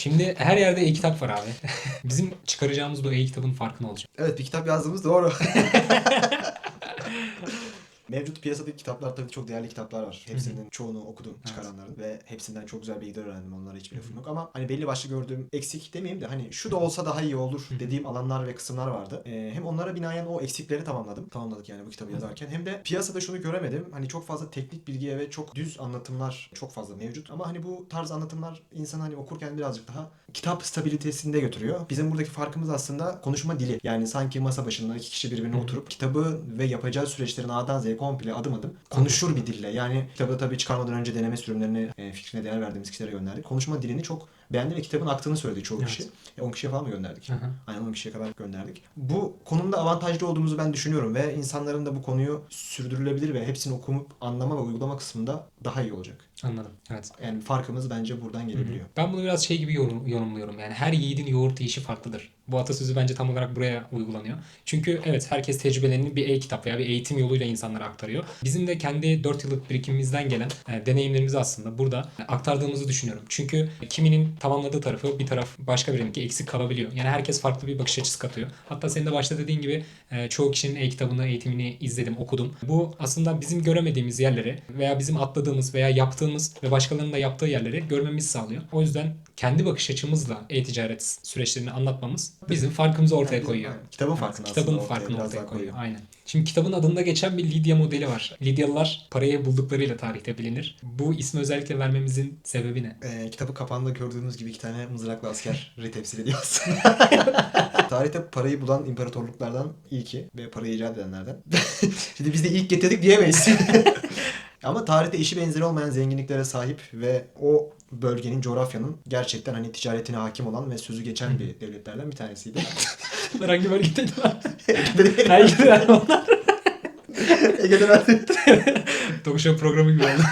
Şimdi her yerde e-kitap var abi. Bizim çıkaracağımız bu e-kitabın farkı ne olacak? Evet bir kitap yazdığımız doğru. Mevcut piyasadaki kitaplar tabii çok değerli kitaplar var. Hepsinin çoğunu okudum çıkaranların ve hepsinden çok güzel bilgiler öğrendim. Onlara hiçbir lafım yok ama hani belli başlı gördüğüm eksik demeyeyim de hani şu da olsa daha iyi olur dediğim alanlar ve kısımlar vardı. Ee, hem onlara binaen o eksikleri tamamladım. Tamamladık yani bu kitabı yazarken. Hem de piyasada şunu göremedim. Hani çok fazla teknik bilgiye ve çok düz anlatımlar çok fazla mevcut. Ama hani bu tarz anlatımlar insanı hani okurken birazcık daha kitap stabilitesinde götürüyor. Bizim buradaki farkımız aslında konuşma dili. Yani sanki masa başında iki kişi birbirine oturup kitabı ve yapacağı süreçlerin A'dan Z'ye komple adım adım konuşur bir dille. Yani kitabı tabii çıkarmadan önce deneme sürümlerini e, fikrine değer verdiğimiz kişilere gönderdik. Konuşma dilini çok beğendi ve kitabın aktığını söyledi çoğu Evet. kişi. E, 10 kişiye falan mı gönderdik? Hı hı. Aynen 10 kişiye kadar gönderdik. Bu konumda avantajlı olduğumuzu ben düşünüyorum ve insanların da bu konuyu sürdürülebilir ve hepsini okumup anlama ve uygulama kısmında daha iyi olacak. Anladım. Evet. Yani farkımız bence buradan gelebiliyor. Ben bunu biraz şey gibi yorum- yorumluyorum. Yani her yiğidin yoğurt yiyişi farklıdır. Bu atasözü bence tam olarak buraya uygulanıyor. Çünkü evet herkes tecrübelerini bir e-kitap veya bir eğitim yoluyla insanlara aktarıyor. Bizim de kendi 4 yıllık birikimimizden gelen e, deneyimlerimizi aslında burada aktardığımızı düşünüyorum. Çünkü kiminin tamamladığı tarafı bir taraf başka birininki eksik kalabiliyor. Yani herkes farklı bir bakış açısı katıyor. Hatta senin de başta dediğin gibi e, çoğu kişinin e-kitabını, eğitimini izledim, okudum. Bu aslında bizim göremediğimiz yerleri veya bizim atladığımız veya yaptığımız ve başkalarının da yaptığı yerleri görmemizi sağlıyor. O yüzden kendi bakış açımızla e-ticaret süreçlerini anlatmamız bizim farkımızı ortaya koyuyor. Aynen. Kitabın farkını kitabın aslında farkını ortaya daha koyuyor. Aynen. Şimdi kitabın adında geçen bir Lidya modeli var. Lidyalılar parayı bulduklarıyla tarihte bilinir. Bu ismi özellikle vermemizin sebebi ne? Ee, kitabı kapağında gördüğünüz gibi iki tane mızraklı askeri temsil ediyor aslında. Tarihte parayı bulan imparatorluklardan ilki ve parayı icat edenlerden. Şimdi biz de ilk getirdik diyemeyiz. Ama tarihte eşi benzeri olmayan zenginliklere sahip ve o bölgenin, coğrafyanın gerçekten hani ticaretine hakim olan ve sözü geçen bir devletlerden bir tanesiydi. Bunlar hangi bölgedeydi lan? Hangi onlar? Ege'den artık. Show programı gibi oldu.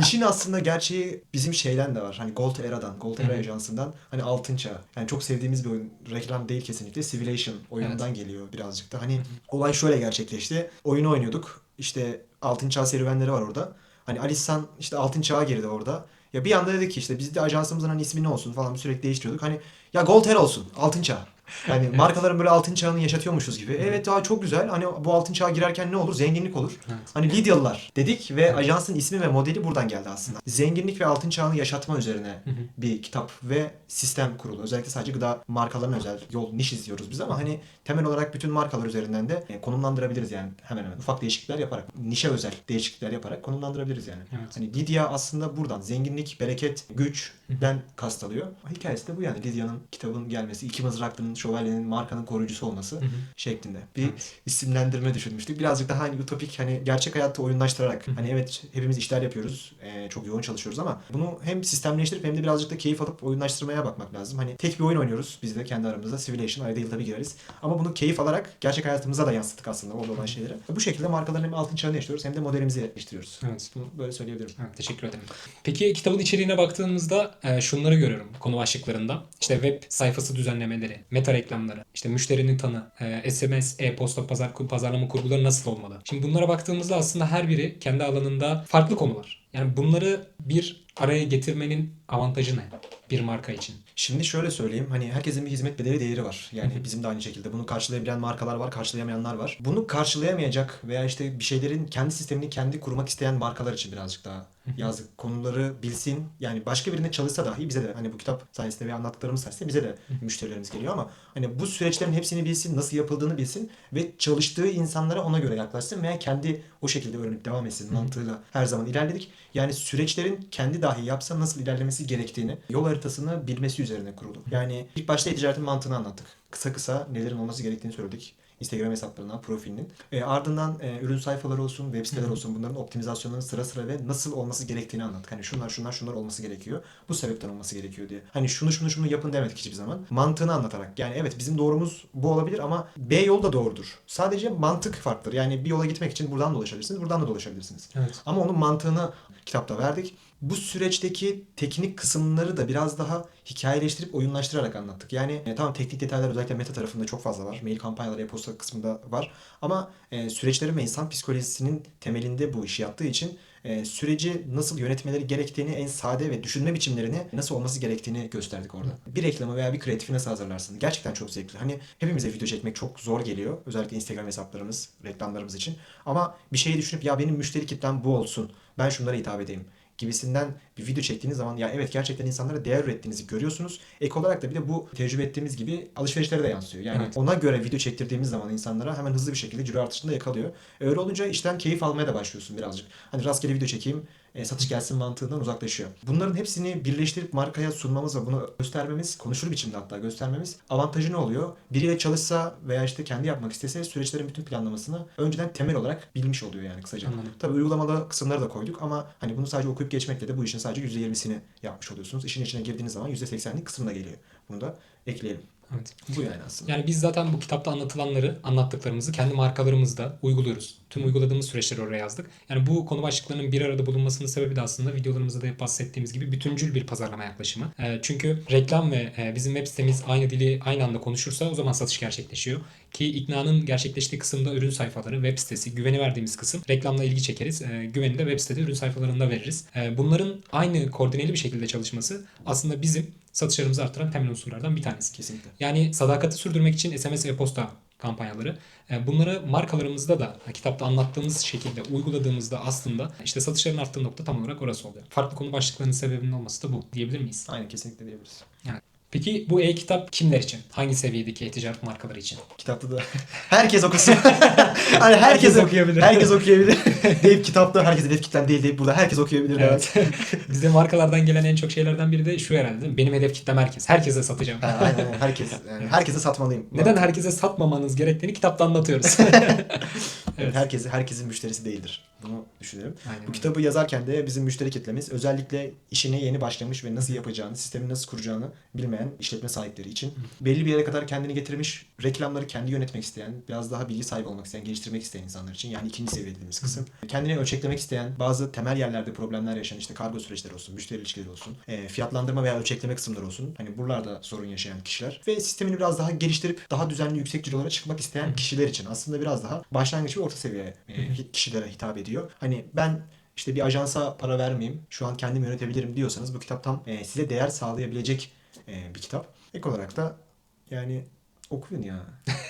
İşin aslında gerçeği bizim şeyden de var. Hani Gold Era'dan, Gold Era. Ajansı'ndan hani Altın Çağ. Yani çok sevdiğimiz bir oyun. Reklam değil kesinlikle. Civilization oyunundan geliyor birazcık da. Hani olay şöyle gerçekleşti. Oyunu oynuyorduk. İşte Altın Çağ serüvenleri var orada. Hani Alissan işte Altın Çağ'a girdi orada. Ya bir anda dedik ki işte biz de ajansımızın hani ismi ne olsun falan sürekli değiştiriyorduk. Hani ya Gold Era olsun. Altın Çağ. Yani markaların böyle altın çağını yaşatıyormuşuz gibi. Evet daha çok güzel. Hani bu altın çağa girerken ne olur? Zenginlik olur. Evet. Hani Lidyalılar dedik ve ajansın ismi ve modeli buradan geldi aslında. Zenginlik ve altın çağını yaşatma üzerine bir kitap ve sistem kurulu. Özellikle sadece gıda markalarına özel yol niş izliyoruz biz ama hani temel olarak bütün markalar üzerinden de e, konumlandırabiliriz yani hemen hemen. Ufak değişiklikler yaparak, nişe özel değişiklikler yaparak konumlandırabiliriz yani. Evet. Hani Lidya aslında buradan zenginlik, bereket, güçten kast alıyor. Hikayesi de bu yani Lidya'nın kitabın gelmesi, iki mızraklının, şövalyenin, markanın koruyucusu olması şeklinde. Bir Evet. isimlendirme düşünmüştük. Birazcık daha hani ütopik hani gerçek hayatta oyunlaştırarak hani evet hepimiz işler yapıyoruz. e, çok yoğun çalışıyoruz ama bunu hem sistemleştirip hem de birazcık da keyif alıp oyunlaştırmaya bakmak lazım. Hani tek bir oyun oynuyoruz biz de kendi aramızda. Civilization arada yılda bir gireriz. Ama bunu keyif alarak gerçek hayatımıza da yansıttık aslında orada olan şeyleri. Bu şekilde markaların hem altın çağını yaşıyoruz hem de modelimizi geliştiriyoruz. Evet. Bunu böyle söyleyebilirim. Evet, teşekkür ederim. Peki kitabın içeriğine baktığımızda e, şunları görüyorum konu başlıklarında. İşte web sayfası düzenlemeleri, meta reklamları, işte müşterinin tanı, e, SMS, e-posta pazar, pazarlama kurguları nasıl olmalı? Şimdi bunlara baktığımızda aslında her biri kendi alanında farklı konular. Yani bunları bir araya getirmenin avantajı ne bir marka için? Şimdi şöyle söyleyeyim hani herkesin bir hizmet bedeli değeri var. Yani bizim de aynı şekilde bunu karşılayabilen markalar var, karşılayamayanlar var. Bunu karşılayamayacak veya işte bir şeylerin kendi sistemini kendi kurmak isteyen markalar için birazcık daha yazdık. Konuları bilsin. Yani başka birine çalışsa dahi bize de hani bu kitap sayesinde veya anlattıklarımız sayesinde bize de müşterilerimiz geliyor ama hani bu süreçlerin hepsini bilsin, nasıl yapıldığını bilsin ve çalıştığı insanlara ona göre yaklaşsın veya kendi o şekilde öğrenip devam etsin mantığıyla her zaman ilerledik. Yani süreçlerin kendi dahi yapsa nasıl ilerlemesi gerektiğini, yol haritasını bilmesi üzerine kurulu. Yani ilk başta e-ticaretin mantığını anlattık. Kısa kısa nelerin olması gerektiğini söyledik. Instagram hesaplarına, profilinin. E, ardından e, ürün sayfaları olsun, web siteler olsun bunların optimizasyonlarının sıra sıra ve nasıl olması gerektiğini anlattık. Hani şunlar şunlar şunlar olması gerekiyor. Bu sebepten olması gerekiyor diye. Hani şunu şunu şunu yapın demedik hiçbir zaman. Mantığını anlatarak. Yani evet bizim doğrumuz bu olabilir ama B yol da doğrudur. Sadece mantık farklıdır. Yani bir yola gitmek için buradan da dolaşabilirsiniz, buradan da dolaşabilirsiniz. Evet. Ama onun mantığını kitapta verdik. Bu süreçteki teknik kısımları da biraz daha hikayeleştirip oyunlaştırarak anlattık. Yani e, tamam teknik detaylar özellikle meta tarafında çok fazla var. Mail kampanyaları, e-posta kısmında var. Ama e, süreçlerin ve insan psikolojisinin temelinde bu işi yaptığı için e, süreci nasıl yönetmeleri gerektiğini, en sade ve düşünme biçimlerini nasıl olması gerektiğini gösterdik orada. Bir reklamı veya bir kreatifi nasıl hazırlarsın? Gerçekten çok zevkli. Hani hepimize video çekmek çok zor geliyor. Özellikle Instagram hesaplarımız, reklamlarımız için. Ama bir şeyi düşünüp ya benim müşteri kitlem bu olsun. Ben şunlara hitap edeyim gibisinden bir video çektiğiniz zaman ya evet gerçekten insanlara değer ürettiğinizi görüyorsunuz. Ek olarak da bir de bu tecrübe ettiğimiz gibi alışverişlere de yansıyor. Yani Evet. ona göre video çektirdiğimiz zaman insanlara hemen hızlı bir şekilde ciro artışını da yakalıyor. Öyle olunca işten keyif almaya da başlıyorsun birazcık. Hani rastgele video çekeyim, e, satış gelsin mantığından uzaklaşıyor. Bunların hepsini birleştirip markaya sunmamız ve bunu göstermemiz, konuşur biçimde hatta göstermemiz avantajı ne oluyor? Biriyle çalışsa veya işte kendi yapmak istese süreçlerin bütün planlamasını önceden temel olarak bilmiş oluyor yani kısaca. Anladım. Tabii uygulamalı kısımları da koyduk ama hani bunu sadece okuyup geçmekle de bu işin sadece %20'sini yapmış oluyorsunuz. İşin içine girdiğiniz zaman %80'lik kısmı da geliyor. Bunu da ekleyelim. Evet. Bu yani aslında. Yani biz zaten bu kitapta anlatılanları, anlattıklarımızı kendi markalarımızda uyguluyoruz. Tüm uyguladığımız süreçleri oraya yazdık. Yani bu konu başlıklarının bir arada bulunmasının sebebi de aslında videolarımızda da hep bahsettiğimiz gibi bütüncül bir pazarlama yaklaşımı. Ee, çünkü reklam ve e, bizim web sitemiz aynı dili aynı anda konuşursa o zaman satış gerçekleşiyor. Ki iknanın gerçekleştiği kısımda ürün sayfaları, web sitesi, güveni verdiğimiz kısım. Reklamla ilgi çekeriz. Ee, güveni de web sitede ürün sayfalarında veririz. Ee, bunların aynı koordineli bir şekilde çalışması aslında bizim satışlarımızı artıran temel unsurlardan bir tanesi. Kesinlikle. Yani sadakati sürdürmek için SMS ve posta kampanyaları. E, Bunları markalarımızda da kitapta anlattığımız şekilde uyguladığımızda aslında işte satışların arttığı nokta tam olarak orası oluyor. Farklı konu başlıklarının sebebinin olması da bu diyebilir miyiz? Aynen kesinlikle diyebiliriz. Peki bu e-kitap kimler için? Hangi seviyedeki e-ticaret markaları için? Kitapta da herkes okusun. hani herkes, Herkes okuyabilir. Herkes okuyabilir. deyip kitapta herkes hedef kitlen değil deyip burada herkes okuyabilir. Evet. Bize markalardan gelen en çok şeylerden biri de şu herhalde. değil mi? Benim hedef kitlem herkes. Herkese satacağım. Ha, aynen, aynen. herkes. Yani herkese satmalıyım. Neden herkese satmamanız gerektiğini kitapta anlatıyoruz. Evet. Herkes herkesin müşterisi değildir. Bunu düşünüyorum. Aynen Bu kitabı yazarken de bizim müşteri kitlemiz özellikle işine yeni başlamış ve nasıl yapacağını, sistemi nasıl kuracağını bilmeyen işletme sahipleri için belli bir yere kadar kendini getirmiş, reklamları kendi yönetmek isteyen, biraz daha bilgi sahibi olmak isteyen, geliştirmek isteyen insanlar için yani ikinci seviye dediğimiz kısım. Kendini ölçeklemek isteyen, bazı temel yerlerde problemler yaşayan işte kargo süreçleri olsun, müşteri ilişkileri olsun, e, fiyatlandırma veya ölçekleme kısımları olsun. Hani buralarda sorun yaşayan kişiler ve sistemini biraz daha geliştirip daha düzenli yüksek cirolara çıkmak isteyen kişiler için aslında biraz daha başlangıç ve orta seviye e, kişilere hitap ediyor. Hani ben işte bir ajansa para vermeyeyim, şu an kendim yönetebilirim diyorsanız bu kitap tam e, size değer sağlayabilecek e, bir kitap. Ek olarak da yani okuyun ya.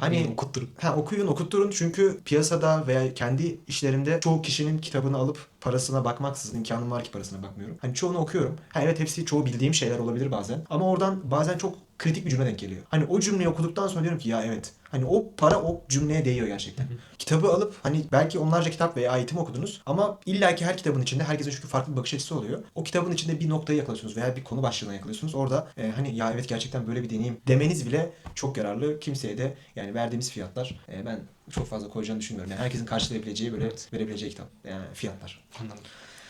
Hani- okutturun. Ha, okuyun, okutturun çünkü piyasada veya kendi işlerimde çoğu kişinin kitabını alıp parasına bakmaksızın imkanım var ki parasına bakmıyorum. Hani çoğunu okuyorum. Ha, evet hepsi çoğu bildiğim şeyler olabilir bazen. Ama oradan bazen çok kritik bir cümle denk geliyor. Hani o cümleyi okuduktan sonra diyorum ki ya evet. Hani o para o cümleye değiyor gerçekten. Kitabı alıp hani belki onlarca kitap veya eğitim okudunuz ama illaki her kitabın içinde herkesin çünkü farklı bir bakış açısı oluyor. O kitabın içinde bir noktayı yakalıyorsunuz veya bir konu başlığına yakalıyorsunuz. Orada e, hani ya evet gerçekten böyle bir deneyim demeniz bile çok yararlı. Kimseye de yani verdiğimiz fiyatlar e, ben çok fazla koyacağını düşünmüyorum. Yani herkesin karşılayabileceği böyle Evet. verebileceği kitap. Yani fiyatlar. Anladım.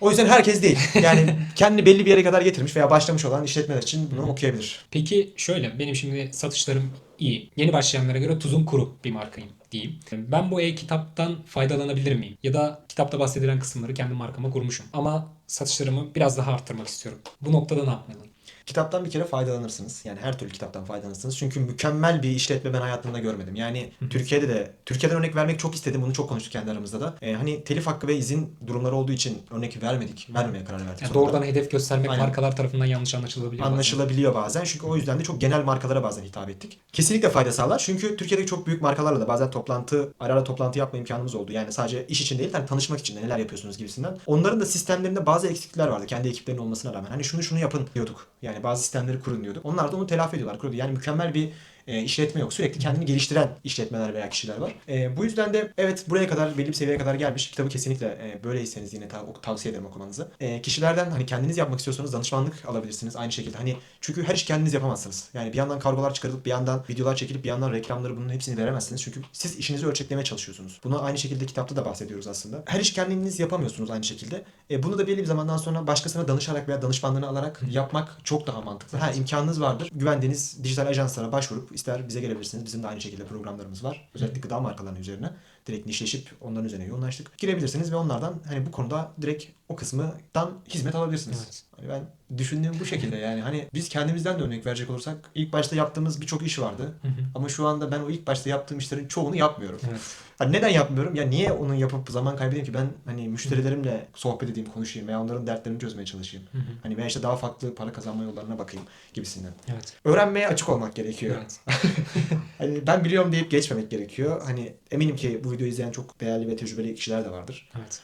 O yüzden herkes değil. Yani kendini belli bir yere kadar getirmiş veya başlamış olan işletmeler için bunu okuyabilir. Peki şöyle benim şimdi satışlarım iyi. Yeni başlayanlara göre tuzum kuru bir markayım diyeyim. Ben bu e-kitaptan faydalanabilir miyim? Ya da kitapta bahsedilen kısımları kendi markama kurmuşum. Ama satışlarımı biraz daha arttırmak istiyorum. Bu noktada ne yapmalıyım? Kitaptan bir kere faydalanırsınız. Yani her türlü kitaptan faydalanırsınız. Çünkü mükemmel bir işletme ben hayatımda görmedim. Yani Türkiye'de de, Türkiye'den örnek vermek çok istedim. Bunu çok konuştuk kendi aramızda da. Ee, hani telif hakkı ve izin durumları olduğu için örnek vermedik. Vermemeye karar verdik. Yani doğrudan hedef göstermek Aynen. markalar tarafından yanlış anlaşılabiliyor. bazen. anlaşılabiliyor bazen. Çünkü o yüzden de çok genel markalara bazen hitap ettik. Kesinlikle fayda sağlar. Çünkü Türkiye'deki çok büyük markalarla da bazen toplantı, ara ara toplantı yapma imkanımız oldu. Yani sadece iş için değil, hani tanışmak için de neler yapıyorsunuz gibisinden. Onların da sistemlerinde bazı eksiklikler vardı. Kendi ekiplerinin olmasına rağmen. Hani şunu şunu yapın diyorduk. Yani bazı sistemleri kurun diyorduk. Onlar da onu telafi ediyorlar. Kuruyordu. Yani mükemmel bir e, işletme yok. Sürekli kendini geliştiren işletmeler veya kişiler var. E, bu yüzden de evet buraya kadar belli bir seviyeye kadar gelmiş. Kitabı kesinlikle e, böyleyseniz yine tav- tavsiye ederim okumanızı. E, kişilerden hani kendiniz yapmak istiyorsanız danışmanlık alabilirsiniz. Aynı şekilde hani çünkü her işi kendiniz yapamazsınız. Yani bir yandan kargolar çıkarılıp bir yandan videolar çekilip bir yandan reklamları bunun hepsini veremezsiniz. Çünkü siz işinizi ölçeklemeye çalışıyorsunuz. Bunu aynı şekilde kitapta da bahsediyoruz aslında. Her işi kendiniz yapamıyorsunuz aynı şekilde. E, bunu da belli bir zamandan sonra başkasına danışarak veya danışmanlığını alarak yapmak çok daha mantıklı. Ha imkanınız vardır. Güvendiğiniz dijital ajanslara başvurup ister bize gelebilirsiniz. Bizim de aynı şekilde programlarımız var. Özellikle gıda markalarının üzerine. Direkt nişleşip onların üzerine yoğunlaştık. Girebilirsiniz ve onlardan hani bu konuda direkt o kısmından hizmet alabilirsiniz. Evet. Hani ben düşündüğüm bu şekilde yani. Hani biz kendimizden de örnek verecek olursak ilk başta yaptığımız birçok iş vardı. Hı hı. Ama şu anda ben o ilk başta yaptığım işlerin çoğunu yapmıyorum. Evet. Hani neden yapmıyorum? Ya niye onu yapıp zaman kaybedeyim ki? Ben hani müşterilerimle sohbet edeyim, konuşayım veya onların dertlerini çözmeye çalışayım. Hı hı. Hani veya işte daha farklı para kazanma yollarına bakayım gibisinden. Evet. Öğrenmeye açık olmak gerekiyor. Evet. Hani ben biliyorum deyip geçmemek gerekiyor. Hani eminim ki bu videoyu izleyen çok değerli ve tecrübeli kişiler de vardır. Evet.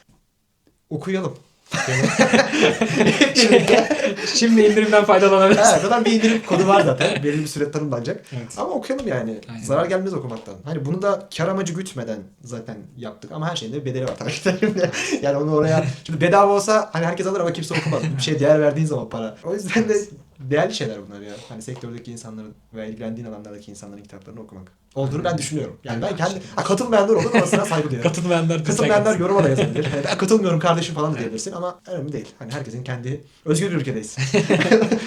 Okuyalım. Şimdi indirimden faydalanabiliriz. Ha, zaten bir indirim kodu var zaten. Belirli bir süre tanımlanacak. Evet. Ama okuyalım yani. Aynen. Zarar gelmez okumaktan. Hani bunu da kar amacı gütmeden zaten yaptık. Ama her şeyin de bir bedeli var tabii ki yani onu oraya... Şimdi bedava olsa hani herkes alır ama kimse okumaz. Bir şeye değer verdiğin zaman para. O yüzden de değerli şeyler bunlar ya. Hani sektördeki insanların veya ilgilendiğin alanlardaki insanların kitaplarını okumak. Olduğunu ben düşünüyorum. Yani ben kendi... Ha, katılmayanlar olur ama sana saygı duyuyorum. Katılmayanlar Katılmayanlar yoruma da yazabilir. Ben katılmıyorum kardeşim falan da diyebilirsin ama önemli değil. Hani herkesin kendi özgür bir ülkedeyiz.